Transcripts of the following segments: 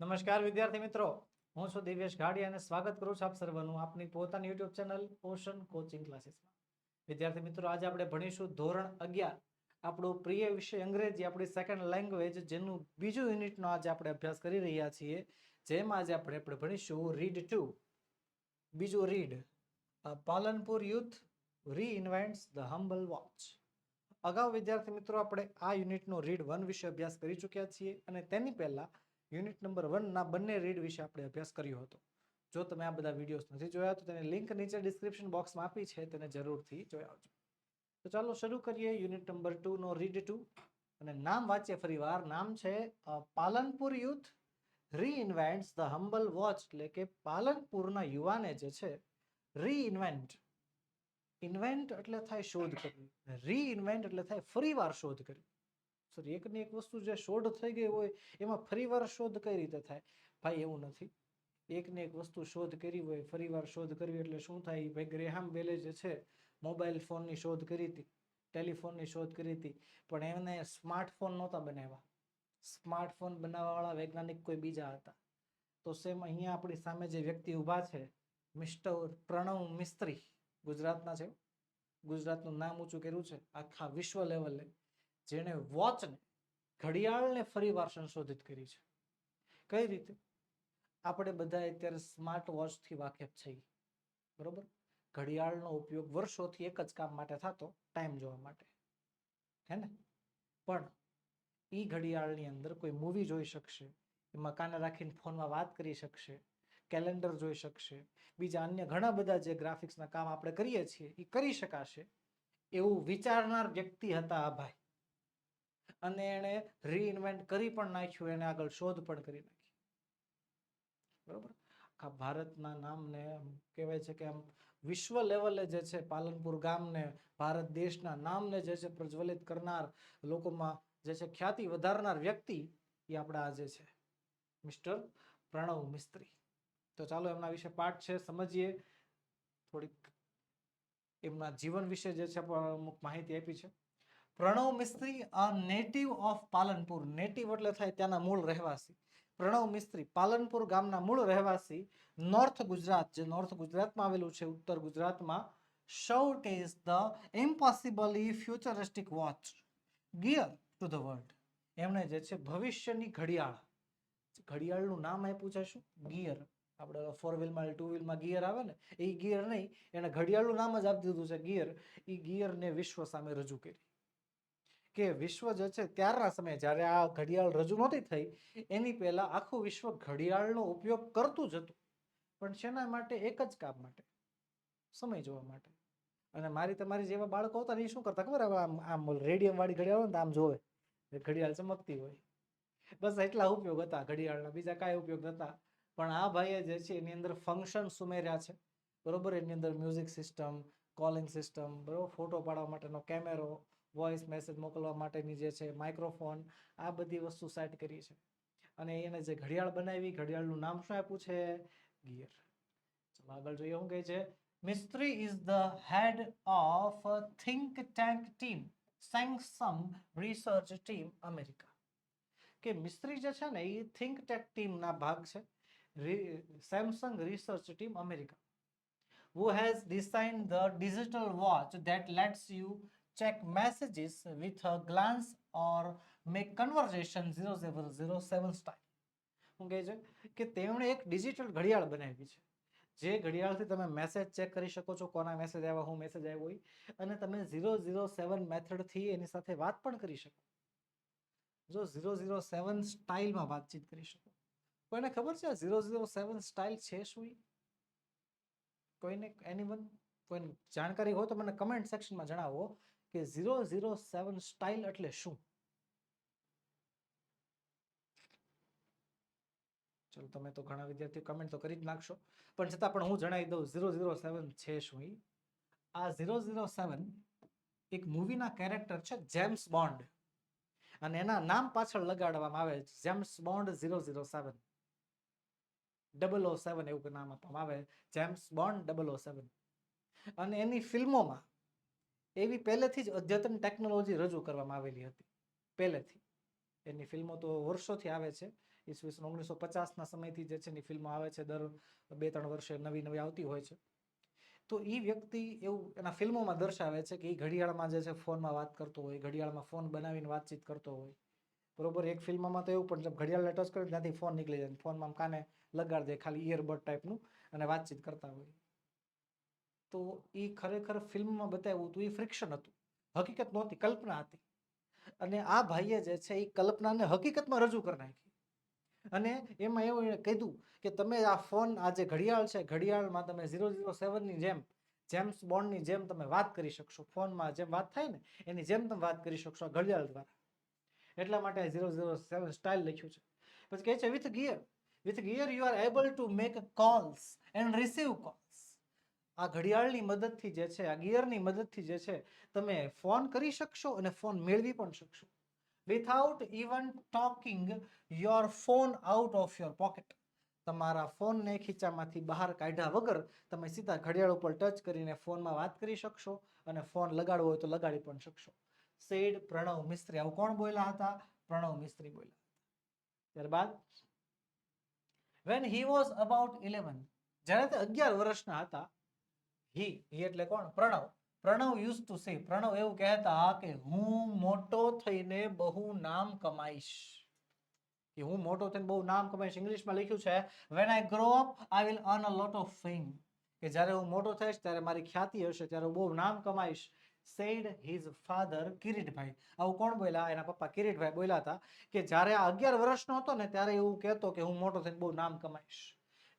નમસ્કાર વિદ્યાર્થી મિત્રો. હું છું દિવ્યેશ ઘાડી અને સ્વાગત કરું છું આપ સર્વનું આપની પોતાની યુટ્યુબ ચેનલ ઓશન કોચિંગ ક્લાસીસમાં વિદ્યાર્થી મિત્રો, આજે આપણે ભણીશું ધોરણ અગિયાર. આપણું પ્રિય વિષય અંગ્રેજી, આપણી સેકન્ડ લેંગ્વેજ જેનું બીજું યુનિટનો આજે આપણે અભ્યાસ કરી રહ્યા છીએ. જેમાં આજે આપણે આપણે ભણીશું રીડ ટુ બીજું read Palanpur youth reinvents the humble watch અગાઉ વિદ્યાર્થી મિત્રો, આપણે આ યુનિટનો રીડ વન વિશે અભ્યાસ કરી ચૂક્યા છીએ અને તેની પહેલા યુનિટ નંબર વનના બંને રીડ વિશે આપણે અભ્યાસ કર્યો હતો. જો તમે આ બધા વિડીયોઝ નથી જોયા તો તેની લિંક નીચે ડિસ્ક્રિપ્શન બોક્સમાં આપી છે, તેને જરૂરથી જોઈ આવજો. તો ચાલો શરૂ કરીએ યુનિટ નંબર ટુ નો રીડ ટુ અને નામ વાંચીએ ફરીવાર. નામ છે Palanpur youth reinvents the humble watch એટલે કે પાલનપુરના યુવાને જે છે રીઇન્વેન્ટ ઇન્વેન્ટ એટલે થાય શોધ કરવી. રીઇન્વેન્ટ એટલે થાય ફરીવાર શોધ કરવી. સોરી, એકની એક વસ્તુ જે શોધ થઈ ગઈ હોય, એમાં ફરીવાર શોધ કઈ રીતે થાય? ભાઈ, એવું નથી. એકને એક વસ્તુ શોધ કરી હોય ફરીવાર શોધ કરવી એટલે શું થાય? ભાઈ ગ્રેહામ બેલે જે છે મોબાઈલ ફોનની શોધ કરી હતી ટેલિફોનની શોધ કરી હતી, પણ એમને સ્માર્ટફોન નહોતા બનાવ્યા. સ્માર્ટફોન બનાવવાવાળા વૈજ્ઞાનિક કોઈ બીજા હતા. તો સેમ અહીંયા આપણી સામે જે વ્યક્તિ ઊભા છે મિસ્ટર પ્રણવ મિસ્ત્રી, ગુજરાતના છે. ગુજરાતનું નામ ઊંચું કર્યું છે, આખા વિશ્વ લેવલે જેણે વોચને ઘડિયાળને ફરી વાર સંશોધિત કરી છે. કઈ રીતે? આપણે બધા અત્યારે સ્માર્ટ વોચથી વાકેફ છીએ. બરોબર? ઘડિયાળનો ઉપયોગ વર્ષોથી એક જ કામ માટે થતો ટાઈમ જોવા માટે. હે ને? પણ એ ઘડિયાળની અંદર કોઈ મૂવી જોઈ શકશે એમાં કાને રાખીને ફોનમાં વાત કરી શકશે કેલેન્ડર જોઈ શકશે, બીજા અન્ય ઘણા બધા જે ગ્રાફિક્સના કામ આપણે કરીએ છીએ એ કરી શકાશે, એવું વિચારનાર વ્યક્તિ હતા આ ભાઈ. અને એણે રીઇન્વેન્ટ કરી પણ નાખ્યું, એને આગળ શોધ પણ કરી નાખી. બરોબર? આખા ભારતના નામને કહેવાય છે કે આમ વિશ્વ લેવલે જે છે પાલનપુર ગામને, ભારત દેશના નામને જે છે પ્રજ્વલિત કરનાર, લોકોમાં જે છે ખ્યાતિ વધારનાર વ્યક્તિ એ આપણા આજે છે મિસ્ટર પ્રણવ મિસ્ત્રી. તો ચાલો એમના વિશે પાઠ છે, સમજીએ. થોડીક એમના જીવન વિશે જે છે અમુક માહિતી આપી છે. Pranav Mistry a native of Palanpur. Native એટલે થાય ત્યાંના મૂળ રહેવાસી. પ્રણવ મિસ્ત્રી પાલનપુર ગામના મૂળ રહેવાસી નોર્થ ગુજરાત જે નોર્થ ગુજરાતમાં આવેલું છે. ઉત્તર ગુજરાતમાં shot is the impossibly futuristic watch gear to the world એમણે જે છે ભવિષ્યની ઘડિયાળ. ઘડિયાળનું નામ આપ્યું છે શું? ગિયર આપણે ફોર વ્હીલમાં ટુ વ્હીલમાં ગિયર આવે ને, એ ગિયર નહીં, એને ઘડિયાળનું નામ જ આપી દીધું છે ગિયર એ ગિયરને વિશ્વ સામે રજૂ કરી. કે વિશ્વ જે છે ત્યારના સમયે જ્યારે આ ઘડિયાળ રજૂ નહોતી થઈ, એની પહેલા આખું વિશ્વ ઘડિયાળનો ઉપયોગ કરતું જ હતું. પણ શેના માટે? એક જ કામ માટે. સમય જોવા માટે. અને મારી તમારી જેવા બાળકો હતા એ શું કરતા ખબર? આમ આમ રેડિયમ વાળી ઘડિયાળ હોય ને આમ જોવે ઘડિયાળ ચમકતી હોય. બસ એટલા ઉપયોગ હતા ઘડિયાળના. બીજા કાંઈ ઉપયોગ હતા પણ આ ભાઈએ જે છે એની અંદર ફંક્શન સુમેર્યા છે. બરોબર? એની અંદર મ્યુઝિક સિસ્ટમ કોલિંગ સિસ્ટમ બરોબર? ફોટો પાડવા માટેનો કેમેરો વોઇસ મેસેજ મોકલવા માટેની જે છે માઇક્રોફોન આ બધી વસ્તુ સેટ કરી છે. અને એને જે ઘડિયાળ બનાવી, ઘડિયાળનું નામ શું આપ્યું છે? ગિયર ચલો આગળ જોઈએ શું કહે છે? Mistry is the head of think tank team Samsung research team America કે મિસ્ત્રી જે છે ને, એ થિંક ટેક ટીમના ભાગ છે. Samsung research team America who has designed the digital watch that lets you check messages with a glance or make conversation 0007 style. શું કહે છે? કે તેમણે એક ડિજિટલ ઘડિયાળ બનાવી છે. જે ઘડિયાળથી તમે મેસેજ ચેક કરી શકો છો કોના મેસેજ આવ્યા, હું મેસેજ આવ્યો હોય. અને તમે ઝીરો ઝીરો સેવન મેથડથી એની સાથે વાત પણ કરી શકો. જો ઝીરો ઝીરો સેવન સ્ટાઇલમાં વાતચીત કરી શકો. કોઈને ખબર છે ઝીરો ઝીરો સેવન સ્ટાઇલ છે શું? કોઈને એનીવન કોઈને જાણકારી હોય તો મને કમેન્ટ સેક્શનમાં જણાવો. કે ઝીરો ઝીરો સેવન સ્ટાઇલ એટલે શું? ચલો, તમે તો ઘણા વિદ્યાર્થીઓ કમેન્ટ તો કરી જ નાખશો. પણ છતાં પણ હું જણાવી દઉં ઝીરો ઝીરો સેવન છે શું આ ઝીરો ઝીરો સેવન એક મૂવીના કેરેક્ટર છે જેમ્સ બોન્ડ. અને એના નામ પાછળ લગાડવામાં આવે James Bond zero zero seven double O seven એવું નામ આપવામાં આવે, James Bond double O seven અને એની ફિલ્મોમાં એવી પહેલેથી જ અદ્યતન ટેકનોલોજી રજૂ કરવામાં આવેલી હતી. પહેલેથી. એની ફિલ્મો તો વર્ષોથી આવે છે. ઈસવીસન ઓગણીસો પચાસના સમયથી જે છે એની ફિલ્મો આવે છે. દર બે ત્રણ વર્ષે નવી નવી આવતી હોય છે. તો એ વ્યક્તિ એવું એના ફિલ્મોમાં દર્શાવે છે કે એ ઘડિયાળમાં જે છે ફોનમાં વાત કરતો હોય, ઘડિયાળમાં ફોન બનાવીને વાતચીત કરતો હોય. બરોબર, એક ફિલ્મમાં તો એવું પણ ઘડિયાળને ટચ કરે ત્યાંથી ફોન નીકળી જાય ફોનમાં કાને લગાડી દે, ખાલી ઇયરબડ ટાઈપનું અને વાતચીત કરતા હોય. તો એ ખરેખર ફિલ્મમાં બતાવ્યું હતું, એ ફ્રિક્શન હતું. હકીકત નહોતી, કલ્પના હતી. અને આ ભાઈએ જે છે, એ કલ્પનાને હકીકતમાં રજૂ કરી નાખી. અને એમાં એવું એણે કીધું કે તમે આ ફોન, આ જે ઘડિયાળ છે, ઘડિયાળમાં તમે ઝીરો ઝીરો સેવનની જેમ, જેમ્સ બોન્ડની જેમ તમે વાત કરી શકશો. ફોનમાં જેમ વાત થાય ને, એની જેમ તમે વાત કરી શકશો ઘડિયાળ દ્વારા. એટલા માટે ઝીરો ઝીરો સેવન સ્ટાઇલ લખ્યું છે. પછી કહે છે with gear with gear you are able to make calls and receive calls આ ઘડિયાળની મદદથી જે છે, આ ગિયરની મદદથી જે છે, તમે ફોન કરી શકશો અને ફોન મેળવી પણ શકશો. Without even taking your phone out of your pocket તમારા ફોનને ખીચામાંથી બહાર કાઢ્યા વગર તમે સીધા ઘડિયાળ ઉપર ટચ કરીને ફોનમાં વાત કરી શકશો અને ફોન લગાડવો હોય તો લગાડી પણ શકશો. સેડ પ્રણવ મિસ્ત્રી. આવું કોણ બોલ્યા હતા? પ્રણવ મિસ્ત્રી બોલ્યા ત્યારબાદ when he was about eleven જ્યારે તે અગિયાર વર્ષના હતા હી હી એટલે કોણ? Pranab. Pranab use to say Pranab એવું કહેતા કે હું મોટો થઈને બહુ નામ કમાઈશ. કે હું મોટો થઈને બહુ નામ કમાઈશ. ઇંગ્લિશમાં લખ્યું છે when I grow up I will earn a lot of fame કે જ્યારે હું મોટો થઈશ, ત્યારે મારી ખ્યાતિ હશે, ત્યારે હું બહુ નામ કમાઈશ. Said his father Kiritbhai. આવું કોણ બોલ્યા? એના પપ્પા કિરીટભાઈ બોલ્યા હતા કે જ્યારે આ અગિયાર વર્ષનો હતો ને, ત્યારે એવું કહેતો કે હું મોટો થઈને બહુ નામ કમાઈશ.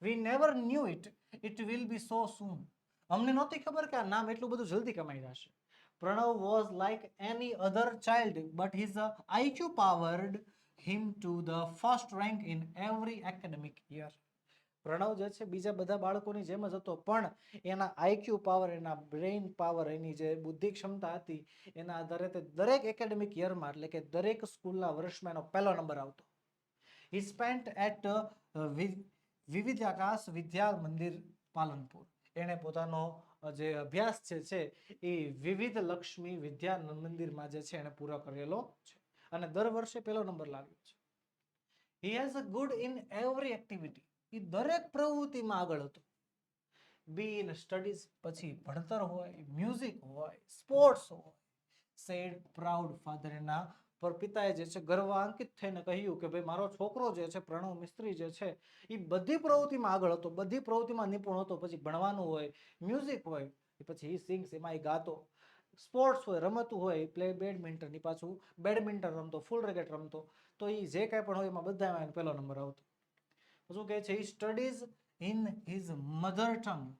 We never knew it it will be so soon અમને નહોતી ખબર કે આ નામ એટલું બધું જલ્દી કમાઈ જશે. Pranav was like any other child but his IQ powered him to the first rank in every academic year Pranav જે છે, બીજા બધા બાળકોની જેમ જ હતો, પણ એના આઈક્યુ પાવર એના બ્રેઇન પાવર એની જે બુદ્ધિ ક્ષમતા હતી, એના આધારે તે દરેક એકેડેમિક યરમાં એટલે કે દરેક સ્કૂલના વર્ષમાં એનો પહેલો નંબર આવતો. હી સ્પેન્ટ એટ વિવિધાકાશ વિદ્યા મંદિર પાલનપુર. એણે પોતાનો જે અભ્યાસ જે છે, એ વિવિધ લક્ષ્મી વિદ્યા મંદિરમાં જે છે એણે પૂરો કરેલો છે. અને દર વર્ષે પહેલો નંબર લાવ્યો છે. He has a good in every activity એ દરેક પ્રવૃત્તિમાં આગળ હતો. બી ઇન સ્ટડીઝ પછી ભણતર હોય મ્યુઝિક હોય સ્પોર્ટ્સ હોય. સેડ પ્રાઉડ ફાધર એના પર પિતાએ જે છે ગર્વાંકિત થઈને કહ્યું કે ભાઈ, મારો છોકરો જે છે, પ્રણવ મિસ્ત્રી જે છે એ બધી પ્રવૃત્તિમાં આગળ હતો, બધી પ્રવૃત્તિમાં નિપુણ હતો, પછી ભણવાનું હોય, મ્યુઝિક હોય પછી એ સિંગ્સ, એમાં એ ગાતો, સ્પોર્ટ્સ હોય, રમતું હોય પ્લે બેડમિન્ટન એ પાછું બેડમિન્ટન રમતો, ફૂલ રેકેટ રમતો, તો એ જે કાંઈ પણ હોય એમાં બધામાં એનો પહેલો નંબર આવતો. શું કહે છે? Studies in his mother tongue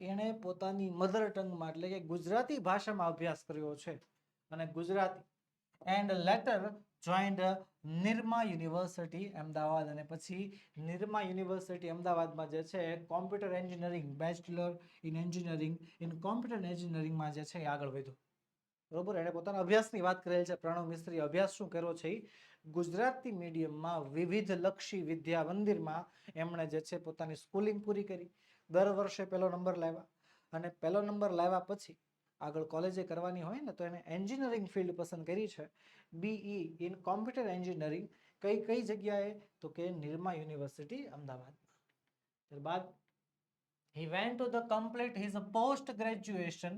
એણે પોતાની મધર ટંગમાં એટલે કે ગુજરાતી ભાષામાં અભ્યાસ કર્યો છે. અને Gujarati and later joined Nirma university Ahmedabad. અને પછી નિરમા યુનિવર્સિટી અમદાવાદમાં જે છે computer engineering bachelor in engineering in computer એન્જિનિયરિંગમાં જે છે, એ આગળ વધ્યો. બરોબર? એણે પોતાના અભ્યાસની વાત કરેલ છે, પ્રણવ મિસ્ત્રી, અભ્યાસ શું કર્યો છે? ગુજરાતી મીડિયમમાં વિવિધ લક્ષી વિદ્યા મંદિરમાં એમણે જે છે, પોતાની સ્કૂલિંગ પૂરી કરી. દર વર્ષે પહેલો નંબર લાવ્યા. અને પહેલો નંબર લાવ્યા પછી આગળ કોલેજે કરવાની હોય ને, તો એને એન્જિનિયરિંગ ફિલ્ડ પસંદ કરી છે. બીઈ ઇન કોમ્પ્યુટર એન્જિનિયરિંગ કઈ કઈ જગ્યાએ? તો કે નિરમા યુનિવર્સિટી અમદાવાદમાં ત્યારબાદ went went to the complete his post graduation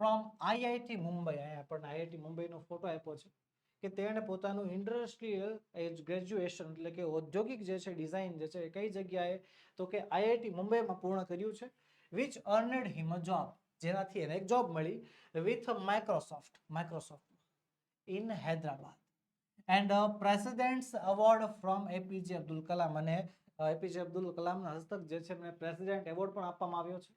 from IIT Mumbai અહીંયા પણ આઈઆઈટી મુંબઈનો ફોટો આપ્યો છે કે તેણે પોતાનું ઇન્ડસ્ટ્રીયલ ગ્રેજ્યુએશન એટલે કે ઔદ્યોગિક જે છે ડિઝાઇન જે છે કઈ જગ્યાએ? તો કે આઈઆઈટી મુંબઈમાં પૂર્ણ કર્યું છે which earned him a job જેનાથી એને એક જોબ મળી with Microsoft Microsoft in Hyderabad and president's award from APJ Abdul Kalam અને એપીજે અબ્દુલ કલામના હસ્તક જે છે એમને પ્રેસિડેન્ટ એવોર્ડ પણ આપવામાં આવ્યો છે.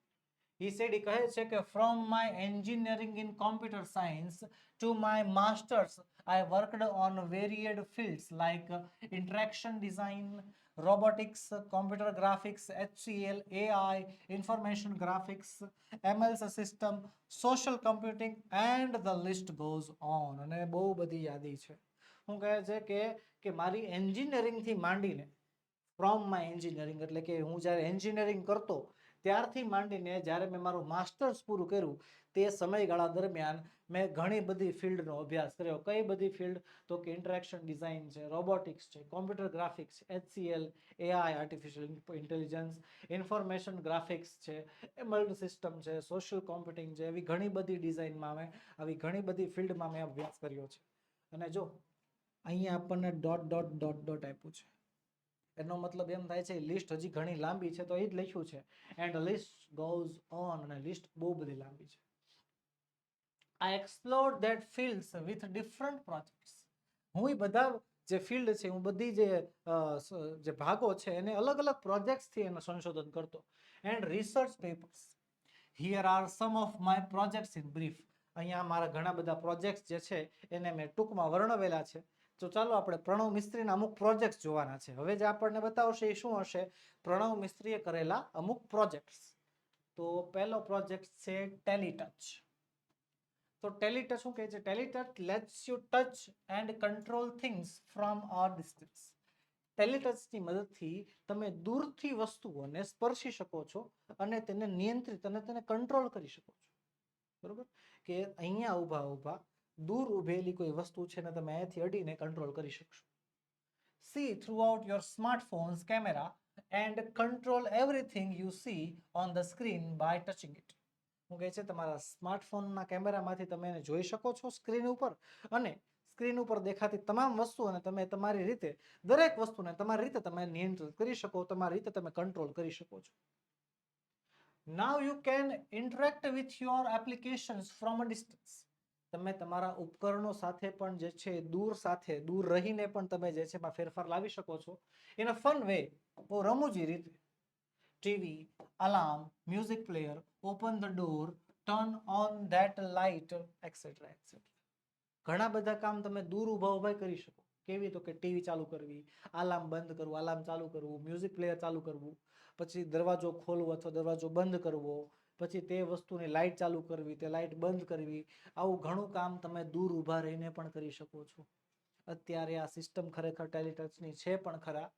ઈ સેડ કહે છે કે from my engineering in computer science to my masters I worked on varied fields like interaction design robotics computer graphics hcl ai information graphics ml system social computing and the list goes on અને બહુ બધી યાદી છે હું કહે છે કે કે મારી એન્જિનિયરિંગથી માંડીને ફ્રોમ માય એન્જિનિયરિંગ એટલે કે હું જ્યારે એન્જિનિયરિંગ કરતો ત્યારથી માંડીને જ્યારે મેં મારું માસ્ટર્સ પૂરું કર્યું તે સમયગાળા દરમિયાન મેં ઘણી બધી ફિલ્ડનો અભ્યાસ કર્યો. કઈ બધી ફિલ્ડ? તો કે ઇન્ટરેક્શન ડિઝાઇન છે રોબોટિક્સ છે computer graphics HCL AI artificial intelligence information graphics છે એમલ્ડ સિસ્ટમ છે સોશિયલ કોમ્પ્યુટિંગ છે, એવી ઘણી બધી ડિઝાઇનમાં મેં આવી ઘણી બધી ફિલ્ડમાં મેં અભ્યાસ કર્યો છે. અને જો, અહીંયા આપણને ડોટ ડોટ ડોટ ડોટ આપ્યું છે. એનો મતલબ એમ થાય છે લિસ્ટ હજી ઘણી લાંબી છે, તો એ જ લખ્યું છે. એન્ડ લિસ્ટ ગોઝ ઓન અને લિસ્ટ બહુ બધી લાંબી છે. I explore that fields with different projects હું એ બધા જે ફિલ્ડ છે, હું બધી જે જે ભાગો છે, એને અલગ અલગ પ્રોજેક્ટ્સથી એનું સંશોધન કરતો. And research papers here are some of my projects in brief અહીંયા મારા ઘણા બધા પ્રોજેક્ટ્સ જે છે, એને મેં ટૂંકમાં વર્ણવેલા છે. તો ચાલો આપણે પ્રણવ મિસ્ત્રીના અમુક પ્રોજેક્ટ્સ જોવાના છે. હવે જે આપણને બતાવશે એ શું હશે? પ્રણવ મિસ્ત્રીએ કરેલા અમુક પ્રોજેક્ટ્સ તો પહેલો પ્રોજેક્ટ છે ટેલીટચ તો ટેલીટચ શું કહે છે? ટેલિટ lets you touch and control things from a distance ટેલીટચની મદદથી તમે દૂરથી વસ્તુઓને સ્પર્શી શકો છો અને તેને નિયંત્રિત અને તેને કંટ્રોલ કરી શકો છો. બરોબર? કે અહીંયા ઊભા ઊભા દૂર ઊભેલી કોઈ વસ્તુ છે ને તમે અહીંયાથી અડીને કંટ્રોલ કરી શકશો. See through out your smartphone's camera and control everything you see on the screen by touching it હું કહે છે? તમારા સ્માર્ટફોનના કેમેરામાંથી તમે એને જોઈ શકો છો સ્ક્રીન ઉપર અને સ્ક્રીન ઉપર દેખાતી તમામ વસ્તુઓને તમે તમારી રીતે, દરેક વસ્તુને તમારી રીતે તમે નિયંત્રિત કરી શકો, તમારી રીતે તમે કંટ્રોલ કરી શકો છો. Now you can interact with your applications from a distance તમે તમારા ઉપકરણો સાથે પણ જે છે, દૂર સાથે, દૂર રહીને પણ તમે જે છે, એમાં ફેરફાર લાવી શકો છો. ઇન અ ફન વે બહુ રમૂજી રીતે. TV alarm music player open the door turn on that light etcetera etcetera ઘણા બધા કામ તમે દૂર ઊભા ઊભા કરી શકો. કેવી તો કે ટીવી ચાલુ કરવી અલાર્મ બંધ કરવું અલાર્મ ચાલુ કરવું મ્યુઝિક પ્લેયર ચાલુ કરવું, પછી દરવાજો ખોલવો અથવા દરવાજો બંધ કરવો, પછી તે વસ્તુની લાઇટ ચાલુ કરવી, તે લાઇટ બંધ કરવી. આવું ઘણું કામ તમે દૂર ઊભા રહીને પણ કરી શકો છો. અત્યારે આ સિસ્ટમ ખરેખર ટેલિટચની છે પણ ખરા.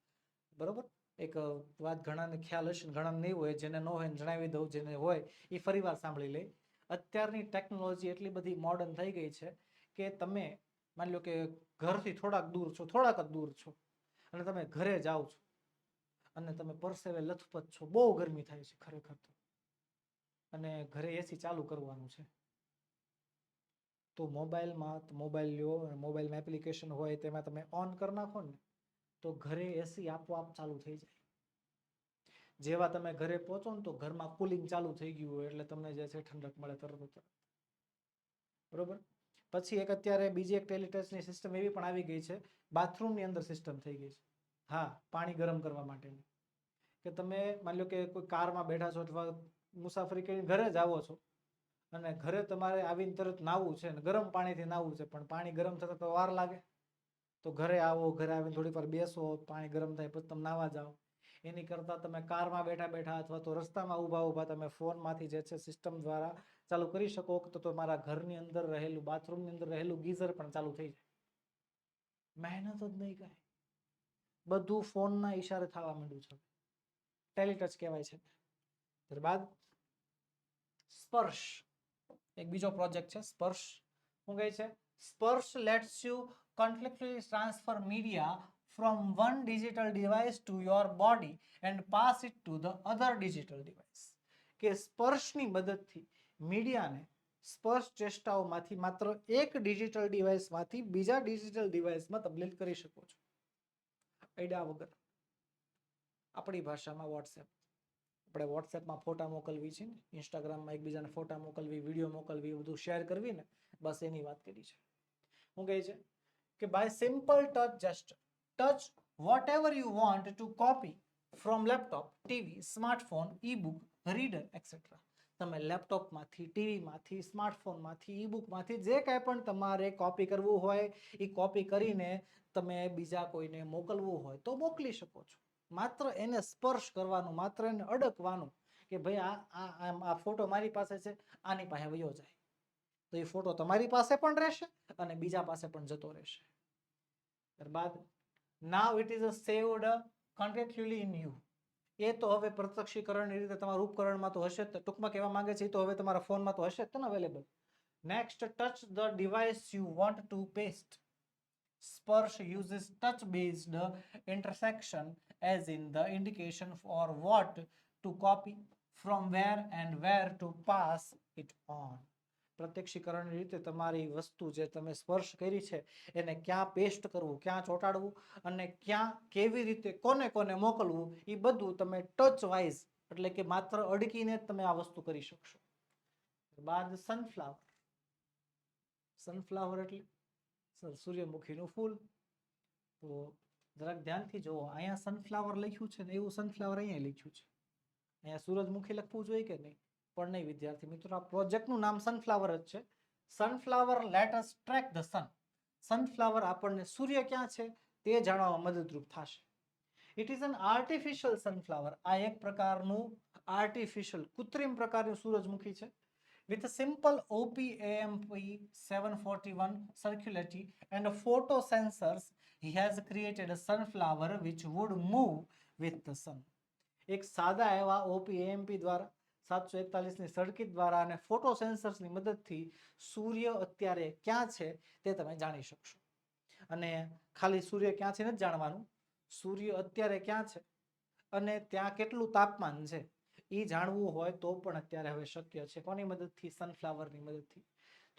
બરોબર? એક વાત ઘણાને ખ્યાલ હશે ને ઘણાને નહીં હોય, જેને ન હોય જણાવી દઉં, જેને હોય એ ફરીવાર સાંભળી લે. અત્યારની ટેકનોલોજી એટલી બધી મોડર્ન થઈ ગઈ છે કે તમે માની લો કે ઘરથી થોડાક દૂર છો, થોડાક જ દૂર છો, અને તમે ઘરે જાઓ છો, અને તમે પરસેવે લથપથ છો, બહુ ગરમી થાય છે ખરેખર તો. અને ઘરે એસી ચાલુ કરવાનું છે. તો મોબાઈલમાં, મોબાઈલ લ્યો, મોબાઈલમાં એપ્લિકેશન હોય, તેમાં તમે ઓન કરી નાખો ને તો ઘરે એસી આપોઆપ ચાલુ થઈ જાય. જેવા તમે ઘરે પહોંચો ને તો ઘરમાં કુલિંગ ચાલુ થઈ ગયું હોય એટલે તમને જે છે ઠંડક મળે તરત તરત બરોબર? પછી એક અત્યારે બીજી એક ટેલિટચની સિસ્ટમ એવી પણ આવી ગઈ છે. બાથરૂમની અંદર સિસ્ટમ થઈ ગઈ છે. હા, પાણી ગરમ કરવા માટેની. કે તમે માની લો કે કોઈ કારમાં બેઠા છો અથવા મુસાફરી કરીને ઘરે જ આવો છો અને ઘરે તમારે આવીને તરત નાવું છે અને ગરમ પાણીથી નાવું છે પણ પાણી ગરમ થતાં તો વાર લાગે. તો ઘરે આવો, ઘરે આવીને થોડી વાર બેસો, પાણી ગરમ થાય પછી તમે નાવા જાઓ. એની કરતાં તમે કારમાં બેઠા બેઠા અથવા તો રસ્તામાં ઊભા ઊભા તમે ફોનમાંથી જે છે સિસ્ટમ દ્વારા ચાલુ કરી શકો. તો તમારા ઘરની અંદર રહેલું, બાથરૂમની અંદર રહેલું ગીઝર પણ ચાલુ થઈ જાય. મહેનત જ નહીં કાંઈ. બધું ફોનના ઈશારે થવા માંડ્યું છે ટેલિટચ કહેવાય છે. ત્યારબાદ સ્પર્શ. એક બીજો પ્રોજેક્ટ છે, સ્પર્શ. શું કહે છે? Sparsh lets you conflictually transfer media from one digital device to your body and pass it to the other digital device. કે સ્પર્શની મદદથી મીડિયાને સ્પર્શ ચેષ્ટાઓમાંથી માત્ર એક ડિજિટલ ડિવાઇસમાંથી બીજા ડિજિટલ ડિવાઇસમાં તબલીલ કરી શકો છો. આઈડિયા વગર. આપણી ભાષામાં વોટ્સએપ આપણે વોટ્સએપમાં ફોટા મોકલવી છે ને ઇન્સ્ટાગ્રામમાં એકબીજાને ફોટા મોકલવી વીડિયો મોકલવી બધું શેર કરવી ને બસ એની વાત કરી છે. શું કહે છે? કે by simple touch gesture touch whatever you want to copy from laptop TV smartphone e book reader etcetera તમે લેપટોપમાંથી ટીવીમાંથી સ્માર્ટફોનમાંથી ઈ બુકમાંથી જે કાંઈ પણ તમારે કોપી કરવું હોય એ કોપી કરીને તમે બીજા કોઈને મોકલવું હોય તો મોકલી શકો છો. માત્ર એને સ્પર્શ કરવાનું, માત્ર એને અડકવાનું કે ભાઈ આ આ ફોટો મારી પાસે છે, આની પાસે વયો જાય. તો એ ફોટો તમારી પાસે પણ રહેશે અને બીજા પાસે પણ જતો રહેશે. ત્યારબાદ now it is a saved continually in you એ તો હવે પ્રત્યક્ષીકરણની રીતે તમારા ઉપકરણમાં તો હશે જ ટૂંકમાં કહેવા માંગે છે એ તો હવે તમારા ફોનમાં તો હશે જ ને available next touch the device you want to paste સ્પર્શ uses touch based intersection as in the indication for what to copy from where and where to pass it on. પ્રત્યક્ષીકરણની રીતે તમારી વસ્તુ જે તમે સ્પર્શ કરી છે, એને ક્યાં પેસ્ટ કરવું, ક્યાં ચોંટાડવું અને ક્યાં કેવી રીતે કોને કોને મોકલવું, એ બધું તમે ટચ વાઇઝ એટલે કે માત્ર અડકીને જ તમે આ વસ્તુ કરી શકશો. બાદ સનફ્લાવર સનફ્લાવર એટલે સર સૂર્યમુખીનું ફૂલ. તો જરાક ધ્યાનથી જુઓ, અહીંયા સનફ્લાવર લખ્યું છે ને એવું સનફ્લાવર અહીંયા લખ્યું છે. અહીંયા સૂરજમુખી લખવું જોઈએ કે નહીં? પણ નહીં વિદ્યાર્થી મિત્રો આ પ્રોજેક્ટનું નામ સનફ્લાવર જ છે. Sunflower let's track the sun sunflower આપણને સૂર્ય ક્યાં છે તે જાણવામાં મદદરૂપ થશે. It is an artificial sunflower આ એક પ્રકારનું આર્ટિફિશિયલ કૃત્રિમ પ્રકારનું સૂરજમુખી છે. With a simple OPAMP 741 circularity and photo sensors, he has created a sunflower which would move with the sun. એક સાદા એવા OPAMP દ્વારા સાતસો એકતાલીસની સર્કિટ દ્વારા અને ફોટો સેન્સર્સની મદદથી સૂર્ય અત્યારે ક્યાં છે તે તમે જાણી શકશો. અને ખાલી સૂર્ય ક્યાં છે નથી જાણવાનું. સૂર્ય અત્યારે ક્યાં છે અને ત્યાં કેટલું તાપમાન છે એ જાણવું હોય તો પણ અત્યારે હવે શક્ય છે. કોની મદદથી? સનફ્લાવરની મદદથી.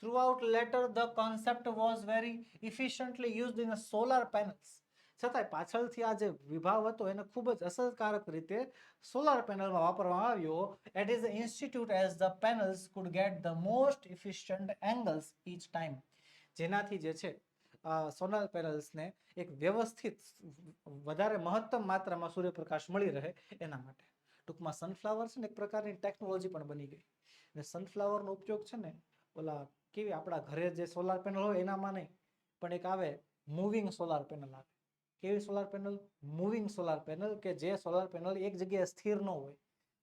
Throughout later the concept was very efficiently used in solar panels છતાંય પાછળથી આ જે વિભાવ હતો એને ખૂબ જ અસરકારક રીતે સોલાર પેનલમાં વાપરવામાં આવ્યો. At is institute as the panels could get the most efficient angles each time જેનાથી જે છે સોલાર પેનલ્સને એક વ્યવસ્થિત વધારે મહત્તમ માત્રામાં સૂર્યપ્રકાશ મળી રહે એના માટે. ટૂંકમાં સનફ્લાવર છે ને એક પ્રકારની ટેકનોલોજી પણ બની ગઈ. ને સનફ્લાવરનો ઉપયોગ છે ને, ઓલા કેવી આપણા ઘરે જે સોલાર પેનલ હોય એનામાં નહીં, પણ એક આવે મૂવિંગ સોલાર પેનલ આવે. કેવી solar panel moving solar panel કે જે સોલાર પેનલ એક જગ્યાએ સ્થિર ન હોય.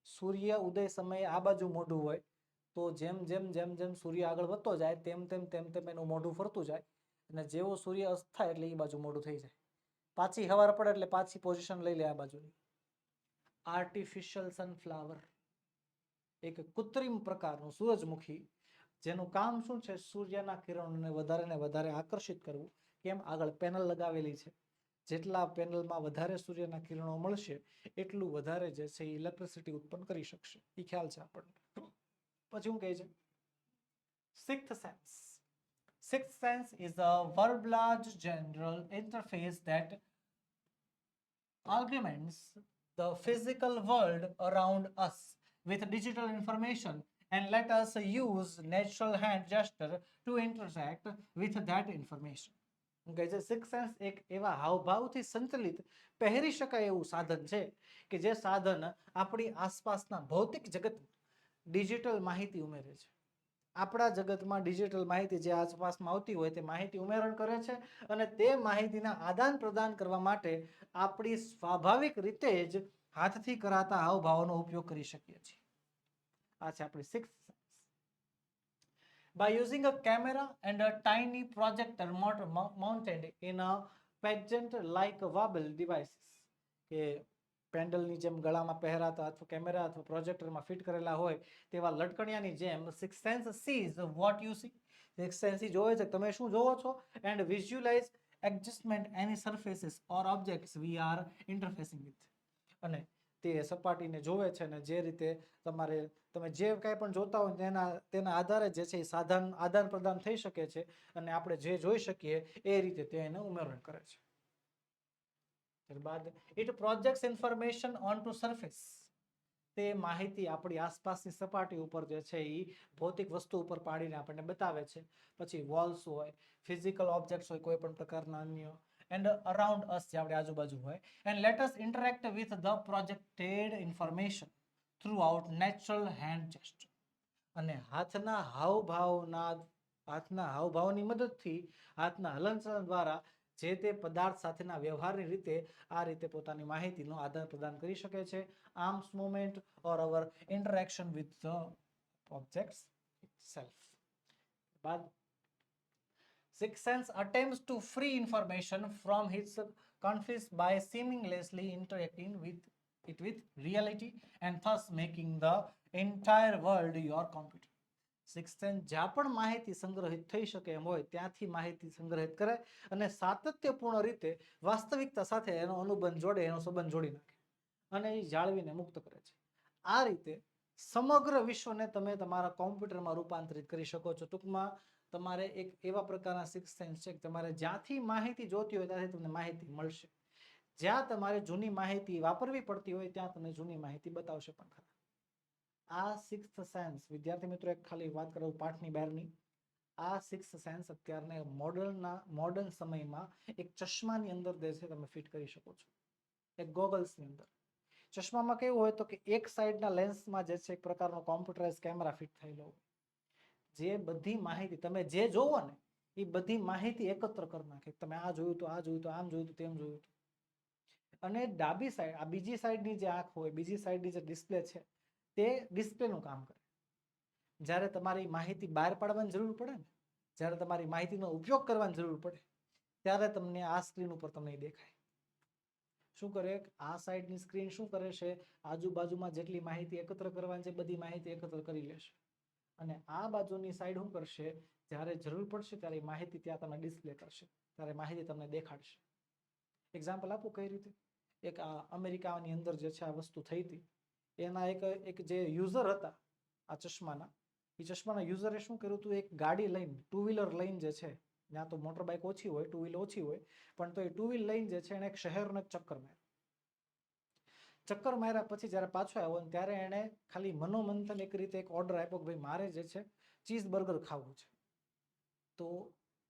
સૂર્ય ઉદય સમયે આ બાજુ મોઢું હોય. તો જેમ જેમ જેમ જેમ સૂર્ય આગળ વધતો જાય, તેમ તેમ તેમ તેમ એનું મોઢું ફરતું જાય અને જેવો સૂર્ય અસ્ત થાય એટલે એ બાજુ મોઢું થઈ જાય. પાછી હવાર પડે એટલે પાછી પોઝિશન લઈ લે આ બાજુની. આર્ટિફિશિયલ સનફ્લાવર એક કૃત્રિમ પ્રકારનું સૂરજમુખી, જેનું કામ શું છે? સૂર્યના કિરણોને વધારે ને વધારે આકર્ષિત કરવું. કેમ? આગળ પેનલ લગાવેલી છે. જેટલા પેનલમાં વધારે સૂર્યના કિરણો મળશે એટલું વધારે જે છે ઇલેક્ટ્રિસિટી ઉત્પન્ન કરી શકશે એ ખ્યાલ છે આપણને પછી હું કહે છે sixth sense sixth sense is a verbalized general interface that augments the physical world around us with digital information and let us use natural hand gesture to interact with that information. હું કહે છે six sense એક એવા હાવભાવથી સંચલિત પહેરી શકાય એવું સાધન છે કે જે સાધન આપણી આસપાસના ભૌતિક જગતમાં ડિજિટલ માહિતી ઉમેરે છે. આપણા જગતમાં ડિજિટલ માહિતી જે આસપાસમાં આવતી હોય તે માહિતી ઉમેરણ કરે છે અને તે માહિતીના આદાન પ્રદાન કરવા માટે આપણી સ્વાભાવિક રીતે જ હાથથી કરાતા હાવભાવોનો ઉપયોગ કરી શકીએ છીએ. આ છે આપણી six by using a camera and a tiny projector mount- mou- mounted in a pageant like wobble devices, કે પેન્ડલની જેમ ગળામાં પહેરાતા અથવા કેમેરા અથવા પ્રોજેક્ટરમાં ફિટ કરેલા હોય તેવા લટકણિયાની જેમ six sense sees what you see six sense જોવે છે તમે શું જોવો છો and visualize adjustment any surfaces or objects we are interfacing with અને તે સપાટીને જોવે છે અને જે રીતે તમારે, તમે જે કાંઈ પણ જોતા હોય તેના તેના આધારે જે છે એ સાધન, આદાન પ્રદાન થઈ શકે છે અને આપણે જે જોઈ શકીએ એ રીતે તે એને ઉમેરણ કરે છે. ત્યારબાદ it projects information on to surface તે માહિતી આપણી આસપાસની સપાટી ઉપર જે છે એ ભૌતિક વસ્તુ ઉપર પાડીને આપણને બતાવે છે. પછી વોલ્સ હોય ફિઝિકલ ઓબ્જેક્ટ્સ હોય, કોઈ પણ પ્રકારના અન્ય એન્ડ અરાઉન્ડ અસ જે આપણી આજુબાજુ હોય. And let us interact with the projected information through out natural hand gesture અને હાથના હાવભાવના, હાથના હાવભાવની મદદથી, હાથના હલનચલન દ્વારા જે તે પદાર્થ સાથેના વ્યવહારની રીતે આ રીતે પોતાની માહિતીનું આદાન પ્રદાન કરી શકે છે. Arms movement or our interaction with the objects self બાદ Sixth sense attempts to free information from his conflicts by seamlessly interacting with it with reality and thus making the entire world your computer six sense જ્યાં પણ માહિતી સંગ્રહિત થઈ શકે એમ હોય ત્યાંથી માહિતી સંગ્રહિત કરે અને સાતત્યપૂર્ણ રીતે વાસ્તવિકતા સાથે એનો અનુબંધ જોડે એનો સંબંધ જોડી નાખે અને એ જાળવીને મુક્ત કરે છે આ રીતે સમગ્ર વિશ્વને તમે તમારા કોમ્પ્યુટરમાં રૂપાંતરિત કરી શકો છો ટૂંકમાં તમારે એક એવા પ્રકારના સિક્સ સેન્સ છે કે તમારે જ્યાંથી માહિતી જોતી હોય ત્યાંથી તમને માહિતી મળશે. જ્યાં તમારે જૂની માહિતી વાપરવી પડતી હોય ત્યાં તમને જૂની માહિતી બતાવશે પણ ખરા. આ સિક્સ સેન્સ વિદ્યાર્થી મિત્રો, એક ખાલી વાત કરું પાઠની બહારની. આ સિક્સ સેન્સ અત્યારને મોડર્નના, મોડર્ન સમયમાં એક ચશ્માની અંદર છે તમે ફિટ કરી શકો છો. એક ગોગલ્સની અંદર. ચશ્મામાં કેવું હોય તો કે એક સાઈડના લેન્સમાં જે છે એક પ્રકારનો કોમ્પ્યુટરાઇઝ કેમેરા ફિટ થયેલો હોય. જે બધી માહિતી તમે જે જોવો ને, એ બધી માહિતી એકત્ર કરી નાખે. તમે આ જોયું તો આ જોયું તો આમ જોયું તો તેમ જોયું તો અને ડાબી સાઈડ આ બીજી સાઈડની જે આંખ હોય, બીજી સાઈડની જે ડિસ્પ્લે છે, તે ડિસ્પ્લેનું કામ કરે. જ્યારે તમારી માહિતી બહાર પાડવાની જરૂર પડે ને, જ્યારે તમારી માહિતીનો ઉપયોગ કરવાની જરૂર પડે, ત્યારે તમને આ સ્ક્રીન ઉપર તમને દેખાય. શું કરે? આ સાઈડની સ્ક્રીન શું કરે છે? આજુબાજુમાં જેટલી માહિતી એકત્ર કરવાની છે, બધી માહિતી એકત્ર કરી લેશે. અને આ બાજુની સાઈડ શું કરશે? જ્યારે જરૂર પડશે ત્યારે માહિતી ત્યાં તમને ડિસ્પ્લે કરશે. ત્યારે માહિતી તમને દેખાડશે. એક્ઝામ્પલ આપું કઈ રીતે? એક આ અમેરિકાની અંદર જે છે આ વસ્તુ થઈ હતી. એના એક એક જે યુઝર હતા, આ ચશ્માના, એ ચશ્માના યુઝરે શું કર્યું હતું? એક ગાડી લઈને ટુ વ્હીલર લઈને જે છે, ત્યાં તો મોટર બાઇક ઓછી હોય ટુ વ્હીલ ઓછી હોય, પણ તો એ ટુ વ્હીલ લઈને જે છે એને એક શહેરનો એક ચક્કર માર્યો. ચક્કર માર્યા પછી જ્યારે પાછો આવ્યો ને ત્યારે એણે ખાલી મનોમંથન એક રીતે એક ઓર્ડર આપ્યો કે ભાઈ મારે જે છે ચીઝ બર્ગર ખાવું છે. તો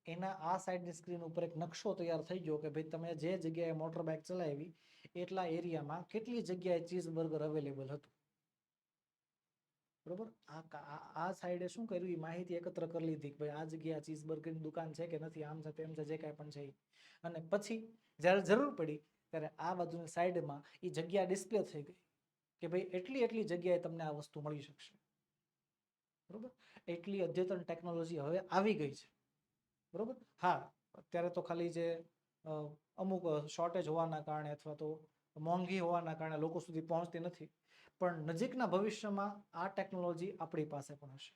એના આ સાઈડની સ્ક્રીન ઉપર એક નકશો તૈયાર થઈ ગયો કે ભાઈ તમે જે જગ્યાએ મોટર બાઇક ચલાવી એટલા એરિયામાં કેટલી જગ્યાએ ચીઝ બર્ગર અવેલેબલ હતું. બરોબર? આ આ સાઈડે શું કર્યું? એ માહિતી એકત્ર કરી લીધી કે ભાઈ આ જગ્યા ચીઝ બર્ગરની દુકાન છે કે નથી, આમ છે તેમ છે, જે કાંઈ પણ છે અને પછી જ્યારે જરૂર પડી ત્યારે આ બાજુની સાઈડમાં એ જગ્યા ડિસ્પ્લે થઈ ગઈ કે ભાઈ એટલી એટલી જગ્યાએ તમને આ વસ્તુ મળી શકશે. બરોબર? એટલી અદ્યતન ટેકનોલોજી હવે આવી ગઈ છે. બરોબર? હા, અત્યારે તો ખાલી જે અમુક શોર્ટેજ હોવાના કારણે અથવા તો મોંઘી હોવાના કારણે લોકો સુધી પહોંચતી નથી. પણ નજીકના ભવિષ્યમાં આ ટેકનોલોજી આપણી પાસે પણ હશે.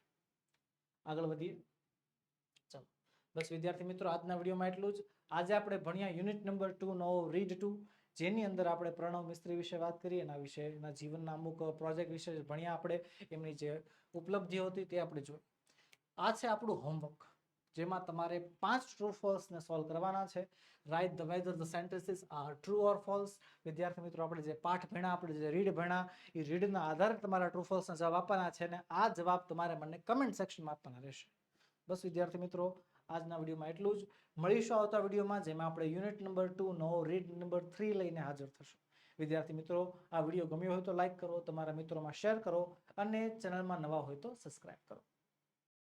આગળ વધીએ. બસ વિદ્યાર્થી મિત્રો, આજના વિડીયોમાં એટલું જ. આજે આપણે ભણ્યા યુનિટ નંબર ટુ, નવો રીડ ટુ. જેની અંદર આપણે પ્રણવ મિસ્ત્રી વિશે વાત કરી એના વિશે એના જીવનના અમુક પ્રોજેક્ટ વિશે ભણ્યા આપણે. એમની જે ઉપલબ્ધિઓ હતી તે આપણે જોઈ. આ છે આપણું હોમવર્ક જેમાં તમારે પાંચ ટ્રુ ફોલ્સને સોલ્વ કરવાના છે. Write the whether the sentences are true or false વિદ્યાર્થી મિત્રો, આપણે જે પાઠ ભણ્યા, આપણે જે રીડ ભણ્યા, એ રીડના આધારે તમારા ટ્રુ ફોલ્સના જવાબ આપવાના છે અને આ જવાબ તમારે મને કમેન્ટ સેક્શનમાં આપવાના રહેશે. બસ વિદ્યાર્થી મિત્રો આજના વિડીયોમાં એટલું જ. મળીશું આવતા વિડીયોમાં, જેમાં આપણે યુનિટ નંબર ટુ નવો રીડ નંબર થ્રી લઈને હાજર થશું. વિદ્યાર્થી મિત્રો, આ વીડિયો ગમ્યો હોય તો લાઇક કરો, તમારા મિત્રોમાં શેર કરો અને ચેનલમાં નવા હોય તો સબસ્ક્રાઈબ કરો.